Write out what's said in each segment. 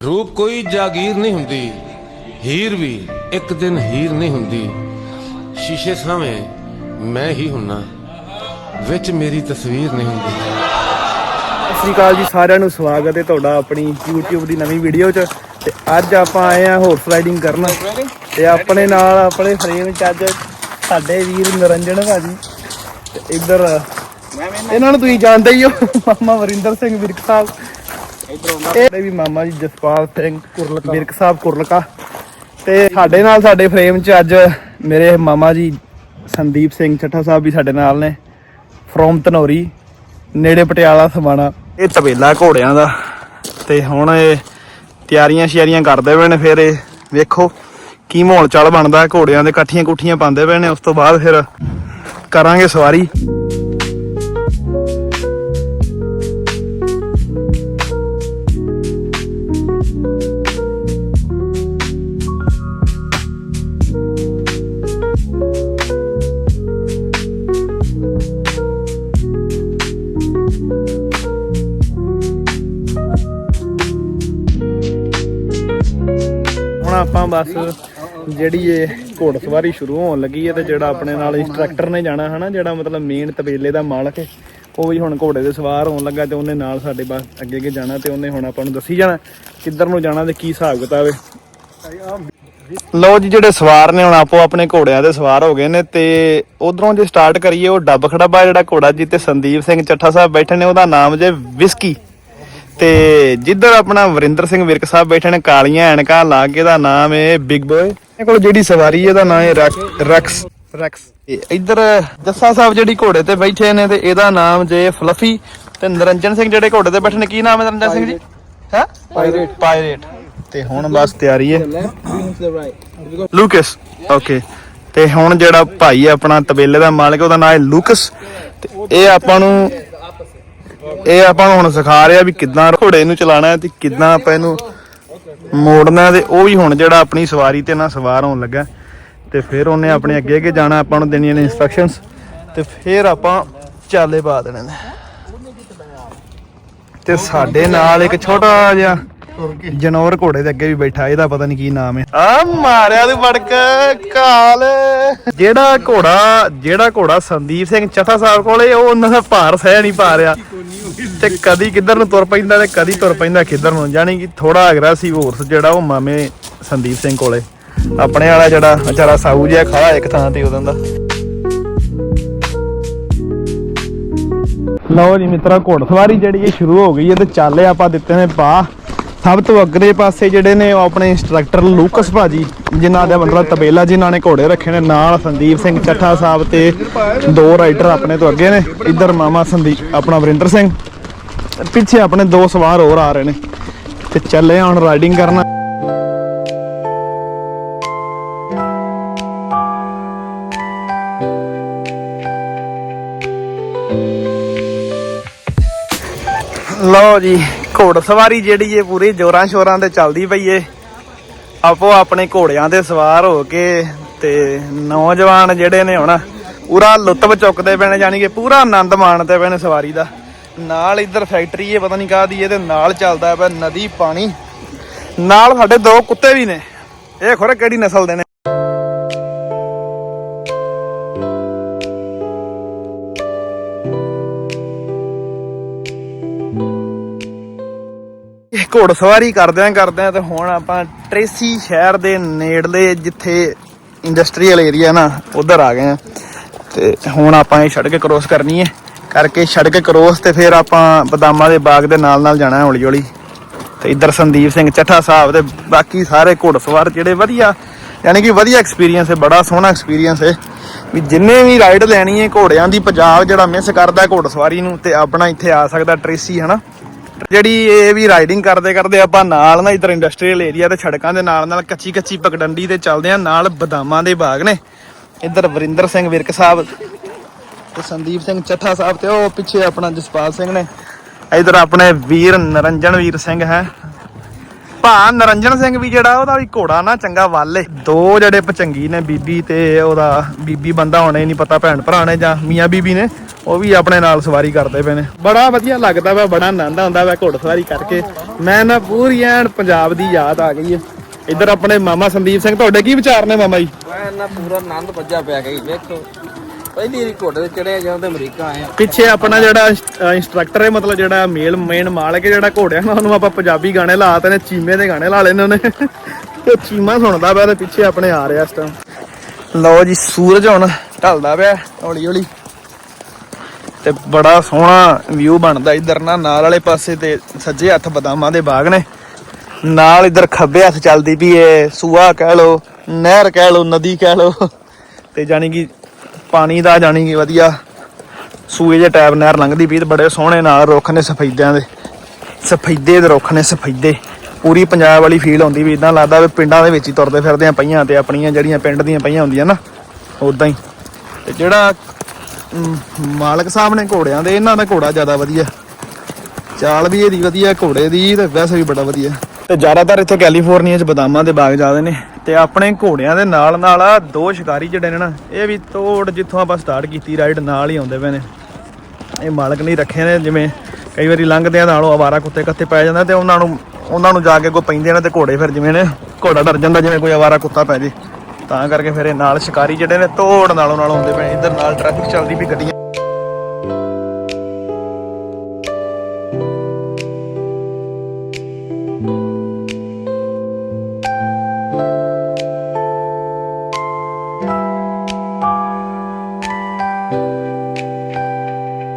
ਰੂਪ ਕੋਈ ਜਾਗੀਰ ਨਹੀਂ ਹੁੰਦੀ ਹੀਰ ਵੀ ਇੱਕ ਦਿਨ ਹੀਰ ਨਹੀਂ ਹੁੰਦੀ। ਸ਼ੀਸ਼ੇ ਸਾਹਮਣੇ ਮੈਂ ਹੀ ਹੁੰਨਾ ਵਿੱਚ ਮੇਰੀ ਤਸਵੀਰ ਨਹੀਂ ਹੁੰਦੀ। ਸਤਿ ਸ਼੍ਰੀ ਅਕਾਲ ਜੀ ਸਾਰਿਆਂ ਨੂੰ ਸਵਾਗਤ ਹੈ ਤੁਹਾਡਾ ਆਪਣੀ YouTube ਦੀ ਨਵੀਂ ਵੀਡੀਓ 'ਚ। ਤੇ ਅੱਜ ਆਪਾਂ ਆਏ ਆ ਹਾਰਸ ਰਾਈਡਿੰਗ ਕਰਨ। ਤੇ ਆਪਣੇ ਨਾਲ ਆਪਣੇ ਫਰੇਮ 'ਚ ਅੱਜ ਸਾਡੇ ਵੀਰ ਨਿਰੰਜਨ ਭਾਜੀ। ਤੇ ਇੱਧਰ ਇਹਨਾਂ ਨੂੰ ਤੁਸੀਂ ਜਾਣਦੇ ਹੀ ਹੋ ਮਾਮਾ ਵਰਿੰਦਰ ਸਿੰਘ ਵਿਰਕ ਸਾਹਿਬ। ਇਹ ਵੀ ਮਾਮਾ ਜੀ ਜਸਪਾਲ ਸਿੰਘ ਕੁਰਲਕਾ ਵਿਰਕ ਸਾਹਿਬ ਕੁਰਲਕਾ। ਤੇ ਸਾਡੇ ਨਾਲ ਸਾਡੇ ਫਰੇਮ 'ਚ ਅੱਜ ਮੇਰੇ ਮਾਮਾ ਜੀ ਸੰਦੀਪ ਸਿੰਘ ਚੱਠਾ ਸਾਹਿਬ ਵੀ ਸਾਡੇ ਨਾਲ ਨੇ। ਫਰੋਮ ਧਨੌਰੀ, ਨੇੜੇ ਪਟਿਆਲਾ, ਸਮਾਣਾ। ਇਹ ਤਬੇਲਾ ਘੋੜਿਆਂ ਦਾ। ਤੇ ਹੁਣ ਇਹ ਤਿਆਰੀਆਂ ਸ਼ਿਆਰੀਆਂ ਕਰਦੇ ਪਏ ਨੇ, ਫਿਰ ਇਹ ਵੇਖੋ ਕੀ ਮਾਹੌਲ ਚਾਲ ਬਣਦਾ। ਘੋੜਿਆਂ ਦੇ ਇਕੱਠੀਆਂ ਕੁੱਠੀਆਂ ਪਾਉਂਦੇ ਪਏ ਨੇ, ਉਸ ਤੋਂ ਬਾਅਦ ਫਿਰ ਕਰਾਂਗੇ ਸਵਾਰੀ। ਹੁਣ ਆਪਾਂ ਬਸ ਜਿਹੜੀ ਇਹ ਘੋੜਸਵਾਰੀ ਸ਼ੁਰੂ ਹੋਣ ਲੱਗੀ ਹੈ ਤੇ ਜਿਹੜਾ ਆਪਣੇ ਨਾਲ ਇੰਸਟ੍ਰਕਟਰ ਨੇ ਜਾਣਾ ਹਨਾ, ਜਿਹੜਾ ਮਤਲਬ ਮੇਨ ਤਬੇਲੇ ਦਾ ਮਾਲਕ ਹੈ, ਉਹ ਵੀ ਹੁਣ ਘੋੜੇ ਦੇ ਸਵਾਰ ਹੋਣ ਲੱਗਾ ਤੇ ਉਹਨੇ ਨਾਲ ਸਾਡੇ ਬਸ ਅੱਗੇ ਅੱਗੇ ਜਾਣਾ ਤੇ ਉਹਨੇ ਹੁਣ ਆਪਾਂ ਨੂੰ ਦੱਸੀ ਜਾਣਾ ਕਿੱਧਰ ਨੂੰ ਜਾਣਾ ਤੇ ਕੀ ਹਿਸਾਬ ਕਿਤਾਬ ਹੈ। ਲਓ ਜੀ ਜਿਹੜੇ ਸਵਾਰ ਨੇ ਹੁਣ ਆਪੋ ਆਪਣੇ ਘੋੜਿਆਂ ਦੇ ਸਵਾਰ ਹੋ ਗਏ ਨੇ ਤੇ ਉਧਰੋਂ ਜੇ ਸਟਾਰਟ ਕਰੀਏ ਉਹ ਡੱਬ ਖੜਾਬਾ ਜਿਹੜਾ ਘੋੜਾ ਜੀ ਤੇ ਸੰਦੀਪ ਸਿੰਘ ਚੱਠਾ ਸਾਹਿਬ ਬੈਠੇ ਨੇ ਉਹਦਾ ਨਾਮ ਜੇ ਵਿਸਕੀ। ਤੇ ਜਿੱਧਰ ਆਪਣਾ ਵਰਿੰਦਰ ਸਿੰਘ ਵਿਰਕ ਸਾਹਿਬ ਬੈਠੇ ਨੇ ਕਾਲੀਆਂ ਐਨਕਾਂ ਲਾ ਕੇ ਦਾ ਨਾਮ ਹੈ ਬਿਗ ਬੋਏ ਇਹ ਕੋਲ ਜਿਹੜੀ ਸਵਾਰੀ ਇਹਦਾ ਨਾਮ ਰਕ- ਰਕਸ ਰਕਸ ਇੱਧਰ ਜੱਸਾ ਸਾਹਿਬ ਜਿਹੜੀ ਘੋੜੇ ਤੇ ਬੈਠੇ ਨੇ ਤੇ ਇਹਦਾ ਨਾਮ ਜੇ ਫਲਫੀ ਤੇ ਨਿਰੰਜਨ ਸਿੰਘ ਜਿਹੜੇ ਘੋੜੇ ਤੇ ਬੈਠੇ ਨੇ ਕੀ ਨਾਮ ਹੈ ਨਿਰੰਜਨ ਸਿੰਘ ਜੀ? ਹੈ? ਪਾਇਰੇਟ ਪਾਇਰੇਟ ਤੇ ਹੁਣ ਬਸ ਤਿਆਰੀ ਹੈ। ਲੂਕਸ ਓਕੇ ਤੇ ਹੁਣ ਜਿਹੜਾ ਭਾਈ ਹੈ ਆਪਣਾ ਤਬੇਲੇ ਦਾ ਮਾਲਕ ਉਹਦਾ ਨਾਮ ਹੈ ਲੂਕਸ ਤੇ ਇਹ ਆਪਾਂ ਨੂੰ ਇਹ ਆਪਾਂ ਨੂੰ ਹੁਣ ਸਿਖਾ ਰਿਹਾ ਵੀ ਕਿੱਦਾਂ ਘੋੜੇ ਨੂੰ ਚਲਾਉਣਾ ਤੇ ਕਿੱਦਾਂ ਆਪਾਂ ਇਹਨੂੰ ਮੋੜਨਾ ਤੇ ਉਹ ਵੀ ਹੁਣ ਜਿਹੜਾ ਆਪਣੀ ਸਵਾਰੀ ਤੇ ਨਾ ਸਵਾਰ ਹੋਣ ਲੱਗਾ ਤੇ ਫਿਰ ਉਹਨੇ ਆਪਣੇ ਅੱਗੇ ਅੱਗੇ ਜਾਣਾ ਆਪਾਂ ਨੂੰ ਦੇਣੀਆਂ ਨੇ ਇਨਸਟਰਕਸ਼ਨਸ ਤੇ ਫਿਰ ਆਪਾਂ ਚਾਲੇ ਪਾ ਦੇਣੇ ਨੇ। ਤੇ ਸਾਡੇ ਨਾਲ ਇੱਕ ਛੋਟਾ ਜਿਹਾ ਜਨੌਰ ਘੋੜੇ ਦੇ ਅੱਗੇ ਵੀ ਬੈਠਾ ਇਹਦਾ ਪਤਾ ਨਹੀਂ ਕੀ ਨਾਮ ਹੈ। ਆ ਮਾਰਿਆ ਤੂੰ ਵੜਕ ਕਾਲ। ਜਿਹੜਾ ਘੋੜਾ ਜਿਹੜਾ ਘੋੜਾ ਸੰਦੀਪ ਸਿੰਘ ਚੱਠਾ ਸਾਹਿਬ ਕੋਲੇ ਉਹ ਉਹਨਾਂ ਦਾ ਭਾਰ ਸਹਿ ਨਹੀਂ ਪਾ ਰਿਹਾ। ਤੇ ਕਦੀ ਕਿੱਧਰ ਨੂੰ ਤੁਰ ਪੈਂਦਾ ਤੇ ਕਦੀ ਤੁਰ ਪੈਂਦਾ ਕਿੱਧਰ ਨੂੰ ਜਾਨੀ ਕਿ ਥੋੜਾ ਐਗਰੈਸਿਵ ਹੋਰਸ ਜਿਹੜਾ ਉਹ ਮਾਮੇ ਸੰਦੀਪ ਸਿੰਘ ਕੋਲੇ। ਆਪਣੇ ਵਾਲਾ ਜਿਹੜਾ ਵਿਚਾਰਾ ਸਾਊ ਜਿਹਾ ਖੜਾ ਇੱਕ ਥਾਂ ਤੇ ਉਹਦਾਂ ਦਾ। ਲਓ ਜੀ ਮਿੱਤਰਾ ਘੋੜਸਵਾਰੀ ਜਿਹੜੀ ਇਹ ਸ਼ੁਰੂ ਹੋ ਗਈ ਹੈ ਤੇ ਚਾਲੇ ਆਪਾਂ ਦਿੱਤੇ ਨੇ ਪਾ। ਸਭ ਤੋਂ ਅਗਲੇ ਪਾਸੇ ਜਿਹੜੇ ਨੇ ਉਹ ਆਪਣੇ ਇੰਸਟ੍ਰਕਟਰ ਲੂਕਸ ਭਾਜੀ, ਜਿਨ੍ਹਾਂ ਦਾ ਮਤਲਬ ਤਬੇਲਾ ਜਿਨ੍ਹਾਂ ਨੇ ਘੋੜੇ ਰੱਖੇ ਨੇ, ਨਾਲ ਸੰਦੀਪ ਸਿੰਘ ਚੱਠਾ ਸਾਹਿਬ ਤੇ ਦੋ ਰਾਈਡਰ ਆਪਣੇ ਤੋਂ ਅੱਗੇ ਨੇ, ਇੱਧਰ ਮਾਮਾ ਸੰਦੀਪ, ਆਪਣਾ ਵਰਿੰਦਰ ਸਿੰਘ। ਪਿੱਛੇ ਆਪਣੇ ਦੋ ਸਵਾਰ ਹੋਰ ਆ ਰਹੇ ਨੇ, ਤੇ ਚੱਲੇ ਆ ਹੁਣ ਰਾਈਡਿੰਗ ਕਰਨਾ। ਲਓ ਜੀ ਘੋੜ ਸਵਾਰੀ ਜਿਹੜੀ ਏ ਪੂਰੀ ਜੋਰਾਂ ਸ਼ੋਰਾਂ ਤੇ ਚੱਲਦੀ ਪਈ ਏ। ਆਪੋ ਆਪਣੇ ਘੋੜਿਆਂ ਦੇ ਸਵਾਰ ਹੋ ਕੇ ਤੇ ਨੌਜਵਾਨ ਜਿਹੜੇ ਨੇ ਹੁਣ ਪੂਰਾ ਲੁੱਤਫ ਚੁੱਕਦੇ ਪਏ ਨੇ, ਯਾਨੀ ਕਿ ਪੂਰਾ ਆਨੰਦ ਮਾਣਦੇ ਪਏ ਨੇ ਸਵਾਰੀ ਦਾ। ਨਾਲ ਇੱਧਰ ਫੈਕਟਰੀ ਏ, ਪਤਾ ਨਹੀਂ ਕਾਹਦੀ ਇਹਦੇ ਨਾਲ ਚੱਲਦਾ ਪਿਆ ਨਦੀ ਪਾਣੀ। ਨਾਲ ਸਾਡੇ ਦੋ ਕੁੱਤੇ ਵੀ ਨੇ। ਇਹ ਖੁਰੇ ਕਿਹੜੀ ਨਸਲ ਦੇ ਨੇ? ਘੋੜ ਸਵਾਰੀ ਕਰਦਿਆਂ ਕਰਦਿਆਂ ਤੇ ਹੁਣ ਆਪਾਂ ਟ੍ਰੇਸੀ ਸ਼ਹਿਰ ਦੇ ਨੇੜਲੇ ਜਿੱਥੇ ਇੰਡਸਟਰੀਅਲ ਏਰੀਆ ਨਾ, ਉਧਰ ਆ ਗਏ ਆ। ਤੇ ਹੁਣ ਆਪਾਂ ਇਹ ਸੜਕ ਕ੍ਰੋਸ ਕਰਨੀ ਹੈ ਕਰਕੇ ਸੜਕ ਕ੍ਰੋਸ ਤੇ ਫਿਰ ਆਪਾਂ ਬਦਾਮਾਂ ਦੇ ਬਾਗ ਦੇ ਨਾਲ ਨਾਲ ਜਾਣਾ ਹੌਲੀ ਹੌਲੀ ਤੇ ਇੱਧਰ ਸੰਦੀਪ ਸਿੰਘ ਚੱਠਾ ਸਾਹਿਬ ਤੇ ਬਾਕੀ ਸਾਰੇ ਘੋੜਸਵਾਰ ਜਿਹੜੇ ਵਧੀਆ, ਯਾਨੀ ਕਿ ਵਧੀਆ ਐਕਸਪੀਰੀਅੰਸ ਹੈ ਬੜਾ ਸੋਹਣਾ ਐਕਸਪੀਰੀਅੰਸ ਹੈ ਵੀ ਜਿੰਨੇ ਵੀ ਰਾਈਡ ਲੈਣੀ ਹੈ ਘੋੜਿਆਂ ਦੀ ਪੰਜਾਬ ਜਿਹੜਾ ਮਿਸ ਕਰਦਾ ਘੋੜਸਵਾਰੀ ਨੂੰ ਤੇ ਆਪਣਾ ਇੱਥੇ ਆ ਸਕਦਾ ਟ੍ਰੇਸੀ, ਹਨਾ? ਜਿਹੜੀ ਇਹ ਵੀ ਰਾਈਡਿੰਗ ਕਰਦੇ ਕਰਦੇ ਆਪਾਂ ਨਾਲ ਨਾ ਇਧਰ ਇੰਡਸਟਰੀਅਲ ਏਰੀਆ ਤੇ ਸੜਕਾਂ ਦੇ ਨਾਲ ਨਾਲ ਕੱਚੀ ਕੱਚੀ ਪਗਡੰਡੀ ਤੇ ਚੱਲਦੇ ਆ, ਨਾਲ ਬਦਾਮਾਂ ਦੇ ਬਾਗ ਨੇ। ਇੱਧਰ ਵਰਿੰਦਰ ਸਿੰਘ ਵਿਰਕ ਸਾਹਿਬ ਤੇ ਸੰਦੀਪ ਸਿੰਘ ਚੱਠਾ ਸਾਹਿਬ ਤੇ ਉਹ ਪਿੱਛੇ ਆਪਣਾ ਜਸਪਾਲ ਸਿੰਘ ਨੇ। ਇੱਧਰ ਆਪਣੇ ਵੀਰ ਨਰੰਜਨ ਵੀਰ ਸਿੰਘ ਹੈ। ਭਾ ਨਰੰਜਨ ਸਿੰਘ ਵੀ ਜਿਹੜਾ ਉਹਦਾ ਵੀ ਘੋੜਾ ਨਾ ਚੰਗਾ ਵੱਲ ਦੋ ਜਿਹੜੇ ਪਚੰਗੀ ਨੇ ਬੀਬੀ ਤੇ ਉਹਦਾ ਬੀਬੀ ਬੰਦਾ ਹੋਣੇ ਨਹੀਂ ਪਤਾ, ਭੈਣ ਭਰਾ ਨੇ ਜਾਂ ਮੀਆਂ ਬੀਬੀ ਨੇ। ਉਹ ਵੀ ਆਪਣੇ ਨਾਲ ਸਵਾਰੀ ਕਰਦੇ ਪਏ ਨੇ। ਬੜਾ ਵਧੀਆ ਲੱਗਦਾ ਵਾ ਬੜਾ ਆਨੰਦ ਆਉਂਦਾ ਵਾ ਘੋੜਸਵਾਰੀ ਕਰਕੇ। ਮੈਂ ਨਾ ਪੂਰੀ ਐਨ ਪੰਜਾਬ ਦੀ ਯਾਦ ਆ ਗਈ ਹੈ ਇੱਧਰ ਆਪਣੇ ਮਾਮਾ ਸੰਦੀਪ ਸਿੰਘ ਤੁਹਾਡੇ ਕੀ ਵਿਚਾਰ ਨੇ ਮਾਮਾ ਜੀ? ਮੈਂ ਨਾ ਪੂਰਾ ਆਨੰਦ ਵੱਜਾ ਪਿਆ ਗਈ ਵੇਖੋ। ਪਹਿਲੀ ਵਾਰੀ ਘੋੜੇ ਤੇ ਚੜਿਆ ਜਦੋਂ ਤੇ ਅਮਰੀਕਾ ਆਏ ਆ। ਪਿੱਛੇ ਆਪਣਾ ਜਿਹੜਾ ਇੰਸਟ੍ਰਕਟਰ ਹੈ ਮਤਲਬ ਜਿਹੜਾ ਮੇਲ ਮੇਨ ਮਾਲਕ ਹੈ ਜਿਹੜਾ ਘੋੜਿਆਂ ਨਾਲ ਉਹਨੂੰ ਆਪਾਂ ਪੰਜਾਬੀ ਗਾਣੇ ਲਾਤੇ ਨੇ ਚੀਮੇ ਦੇ ਗਾਣੇ ਲਾ ਲੈਨੇ ਉਹਨੇ। ਤੇ ਚੀਮਾ ਸੁਣਦਾ ਪਿਆ ਤੇ ਪਿੱਛੇ ਆਪਣੇ ਆ ਰਿਹਾ ਇਸ ਟਾਈਮ ਲਓ ਜੀ ਸੂਰਜ ਹੁਣ ਢਲਦਾ ਪਿਆ ਹੌਲੀ ਹੌਲੀ ਤੇ ਬੜਾ ਸੋਹਣਾ ਵਿਊ ਬਣਦਾ ਇਧਰ ਨਾ, ਨਾਲ ਵਾਲੇ ਪਾਸੇ ਤੇ ਸੱਜੇ ਹੱਥ ਬਦਾਮਾਂ ਦੇ ਬਾਗ ਨੇ। ਨਾਲ ਇਧਰ ਖੱਬੇ ਹੱਥ ਚੱਲਦੀ ਵੀ ਏ, ਸੂਆ ਕਹਿ ਲੋ ਨਹਿਰ ਕਹਿ ਲੋ ਨਦੀ ਕਹਿ ਲੋ ਤੇ ਜਾਨੀ ਕਿ ਪਾਣੀ ਦਾ ਜਾਨੀ ਕਿ ਵਧੀਆ ਸੂਏ ਦੇ ਟੈਬ ਨਹਿਰ ਲੰਘਦੀ ਵੀ ਤੇ ਬੜੇ ਸੋਹਣੇ ਨਾਲ ਰੁੱਖ ਨੇ ਸਫੈਦਿਆਂ ਦੇ। ਸਫੈਦੇ ਦੇ ਰੁੱਖ ਨੇ ਸਫੈਦੇ। ਪੂਰੀ ਪੰਜਾਬ ਵਾਲੀ ਫੀਲ ਆਉਂਦੀ ਵੀ ਇਦਾਂ ਲੱਗਦਾ ਵੀ ਪਿੰਡਾਂ ਦੇ ਵਿੱਚ ਹੀ ਤੁਰਦੇ ਫਿਰਦੇ ਆ ਪਈਆਂ ਤੇ ਆਪਣੀਆਂ ਜਿਹੜੀਆਂ ਪਿੰਡ ਦੀਆਂ ਪਈਆਂ ਹੁੰਦੀਆਂ ਨਾ ਉਦਾਂ ਹੀ। ਤੇ ਜਿਹੜਾ ਮਾਲਕ ਸਾਹਿਬ ਨੇ ਘੋੜਿਆਂ ਦੇ, ਇਹਨਾਂ ਦਾ ਘੋੜਾ ਜ਼ਿਆਦਾ ਵਧੀਆ। ਚਾਲ ਵੀ ਇਹਦੀ ਵਧੀਆ, ਘੋੜੇ ਦੀ ਤੇ ਵੈਸੇ ਵੀ ਬੜਾ ਵਧੀਆ। ਤੇ ਜ਼ਿਆਦਾਤਰ ਇੱਥੇ ਕੈਲੀਫੋਰਨੀਆ 'ਚ ਬਦਾਮਾਂ ਦੇ ਬਾਗ ਜ਼ਿਆਦਾ ਨੇ। ਤੇ ਆਪਣੇ ਘੋੜਿਆਂ ਦੇ ਨਾਲ ਨਾਲ ਆ ਦੋ ਸ਼ਿਕਾਰੀ ਜਿਹੜੇ ਨੇ ਨਾ, ਇਹ ਵੀ ਤੋੜ ਜਿੱਥੋਂ ਆਪਾਂ ਸਟਾਰਟ ਕੀਤੀ ਰਾਈਡ ਨਾਲ ਹੀ ਆਉਂਦੇ ਪਏ ਨੇ। ਇਹ ਮਾਲਕ ਨਹੀਂ ਰੱਖੇ ਨੇ, ਜਿਵੇਂ ਕਈ ਵਾਰੀ ਲੰਘਦੇ ਆ, ਨਾਲੋਂ ਆਵਾਰਾ ਕੁੱਤੇ ਕੱਤੇ ਪੈ ਜਾਂਦਾ ਤੇ ਉਹਨਾਂ ਨੂੰ ਉਹਨਾਂ ਨੂੰ ਜਾ ਕੇ ਕੋ ਪੈਂਦੇ ਨੇ ਤੇ ਘੋੜੇ ਫਿਰ ਜਿਵੇਂ ਨੇ, ਘੋੜਾ ਡਰ ਜਾਂਦਾ ਜਿਵੇਂ ਕੋਈ ਆਵਾਰਾ ਕੁੱਤਾ ਪੈ ਜੇ। ਤਾਂ ਕਰਕੇ ਫਿਰ ਇਹ ਨਾਲ ਸ਼ਿਕਾਰੀ ਜਿਹੜੇ ਨੇ ਤੋੜ ਨਾਲੋਂ ਨਾਲ ਹੁੰਦੇ ਪਏ ਇੱਧਰ ਨਾਲ ਟ੍ਰੈਫਿਕ ਚੱਲਦੀ ਵੀ ਗੱਡੀਆਂ।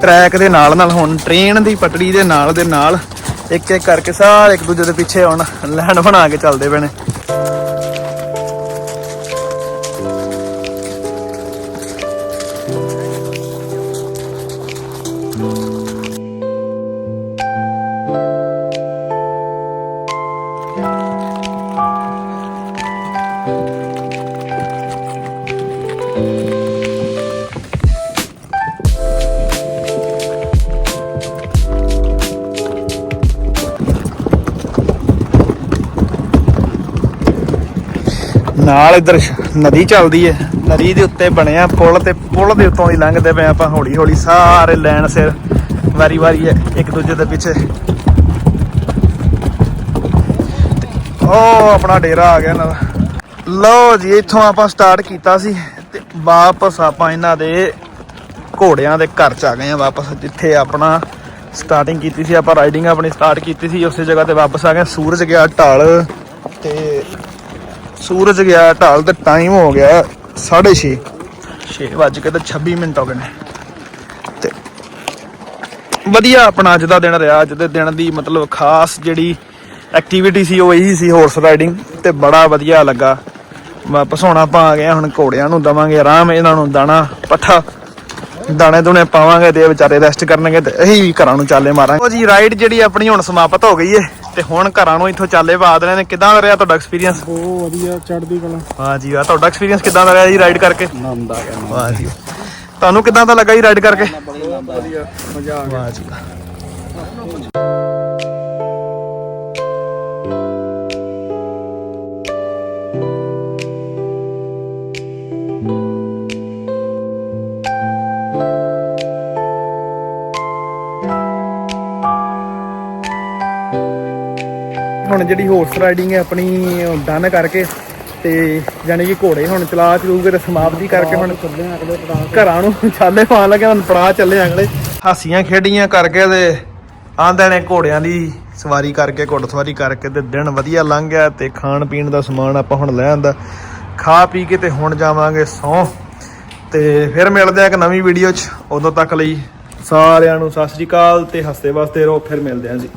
ਟਰੈਕ ਦੇ ਨਾਲ ਨਾਲ ਹੁਣ ਟ੍ਰੇਨ ਦੀ ਪਟੜੀ ਦੇ ਨਾਲ ਦੇ ਨਾਲ ਇੱਕ ਇੱਕ ਕਰਕੇ ਸਾਰੇ ਇੱਕ ਦੂਜੇ ਦੇ ਪਿੱਛੇ ਹੁਣ ਲਾਈਨ ਬਣਾ ਕੇ ਚੱਲਦੇ ਪਏ ਨੇ। ਨਾਲ ਇੱਧਰ ਨਦੀ ਚੱਲਦੀ ਹੈ ਨਦੀ ਦੇ ਉੱਤੇ ਬਣਿਆ ਪੁਲ ਤੇ ਪੁਲ ਦੇ ਉੱਤੋਂ ਹੀ ਲੰਘਦੇ ਪਏ ਆਪਾਂ ਹੌਲੀ ਹੌਲੀ ਸਾਰੇ ਲੈਣ ਸਿਰ ਵਾਰੀ ਵਾਰੀ ਇੱਕ ਦੂਜੇ ਦੇ ਪਿੱਛੇ। ਤੇ ਉਹ ਆਪਣਾ ਡੇਰਾ ਆ ਗਿਆ ਇਹਨਾਂ ਦਾ ਲਓ ਜੀ, ਇੱਥੋਂ ਆਪਾਂ ਸਟਾਰਟ ਕੀਤਾ ਸੀ ਤੇ ਵਾਪਸ ਆਪਾਂ ਇਹਨਾਂ ਦੇ ਘੋੜਿਆਂ ਦੇ ਘਰ ਚ ਆ ਗਏ ਆ ਵਾਪਸ, ਜਿੱਥੇ ਆਪਣਾ ਸਟਾਰਟਿੰਗ ਕੀਤੀ ਸੀ। ਆਪਾਂ ਰਾਈਡਿੰਗ ਆਪਣੀ ਸਟਾਰਟ ਕੀਤੀ ਸੀ, ਉਸੇ ਜਗ੍ਹਾ ਤੇ ਵਾਪਸ ਆ ਗਏ। ਸੂਰਜ ਗਿਆ, ਢਾਲ। ਸੂਰਜ ਗਿਆ, ਢਾਲ ਤੇ ਟਾਈਮ ਹੋ ਗਿਆ 6:30 6 ਵੱਜ ਕੇ ਤੇ 26 ਮਿੰਟ ਹੋ ਗਏ ਨੇ। ਤੇ ਵਧੀਆ ਆਪਣਾ ਅੱਜ ਦਾ ਦਿਨ ਰਿਹਾ, ਅੱਜ ਦੇ ਦਿਨ ਦੀ ਮਤਲਬ ਖਾਸ ਜਿਹੜੀ ਐਕਟੀਵਿਟੀ ਸੀ ਉਹ ਇਹੀ ਸੀ ਹਾਰਸ ਰਾਈਡਿੰਗ ਤੇ ਬੜਾ ਵਧੀਆ ਲੱਗਾ। ਵਾਪਸ ਹੁਣ ਆਪਾਂ ਗਏ ਹੁਣ ਘੋੜਿਆਂ ਨੂੰ ਦਵਾਂਗੇ ਆਰਾਮ, ਇਹਨਾਂ ਨੂੰ ਦਾਣਾ, ਪੱਠਾ, ਦਾਣੇ ਦੁਣੇ ਪਾਵਾਂਗੇ ਤੇ ਵਿਚਾਰੇ ਰੈਸਟ ਕਰਨਗੇ ਤੇ ਇਹੀ ਘਰਾਂ ਨੂੰ ਚਾਲੇ ਮਾਰਾਂਗੇ। ਉਹ ਜੀ ਰਾਈਡ ਜਿਹੜੀ ਆਪਣੀ ਹੁਣ ਸਮਾਪਤ ਹੋ ਗਈ ਏ। ਤੇ ਹੁਣ ਘਰਾਂ ਨੂੰ ਇੱਥੋਂ ਚਾਲੇ ਪਾ ਦੇਣੇ ਨੇ। ਕਿਦਾਂ ਰਿਹਾ ਤੁਹਾਡਾ ਐਕਸਪੀਰੀਅੰਸ ਬਹੁਤ ਵਧੀਆ ਚੜਦੀ ਕਲਾ। ਹਾਂ ਜੀ ਵਾਹ। ਤੁਹਾਡਾ ਐਕਸਪੀਰੀਅੰਸ ਕਿਦਾਂ ਦਾ ਰਿਹਾ ਜੀ ਰਾਈਡ ਕਰਕੇ? ਆਨੰਦ ਆ ਗਿਆ ਵਾਹ ਜੀ ਤੁਹਾਨੂੰ ਕਿਦਾਂ ਦਾ ਲੱਗਾ ਜੀ ਰਾਈਡ ਕਰਕੇ? ਵਧੀਆ ਮਜ਼ਾ ਆ ਵਾਹ ਜੀ ਹੁਣ ਜਿਹੜੀ ਹਾਰਸ ਰਾਈਡਿੰਗ ਹੈ ਆਪਣੀ ਡਨ ਕਰਕੇ ਤੇ ਯਾਨੀ ਕਿ ਘੋੜੇ ਹੁਣ ਚਲਾ ਚਲੂ ਕੇ ਤੇ ਸਮਾਪਤੀ ਕਰਕੇ ਹੁਣ ਚੱਲੇ ਆ ਘਰਾਂ ਨੂੰ ਛਾਲੇ ਪਾਣ ਲੱਗੇ, ਹੁਣ ਪੜਾ ਚੱਲੇ ਅਗਲੇ। ਹਾਸੀਆਂ ਖੇਡੀਆਂ ਕਰਕੇ ਤੇ ਆਂਦੇ ਨੇ ਘੋੜਿਆਂ ਦੀ ਸਵਾਰੀ ਕਰਕੇ ਘੋੜ ਸਵਾਰੀ ਕਰਕੇ ਤੇ ਦਿਨ ਵਧੀਆ ਲੰਘ ਗਿਆ ਤੇ ਖਾਣ ਪੀਣ ਦਾ ਸਮਾਨ ਆਪਾਂ ਹੁਣ ਲੈ ਆਂਦਾ। ਖਾ ਪੀ ਕੇ ਤੇ ਹੁਣ ਜਾਵਾਂਗੇ ਸੌਂ ਤੇ ਫਿਰ ਮਿਲਦੇ ਆ ਇੱਕ ਨਵੀਂ ਵੀਡੀਓ 'ਚ। ਉਦੋਂ ਤੱਕ ਲਈ ਸਾਰਿਆਂ ਨੂੰ ਸਤਿ ਸ੍ਰੀ ਅਕਾਲ ਤੇ ਹੱਸਦੇ ਵਸਦੇ ਰਹੋ, ਫਿਰ ਮਿਲਦੇ ਆਂ ਜੀ।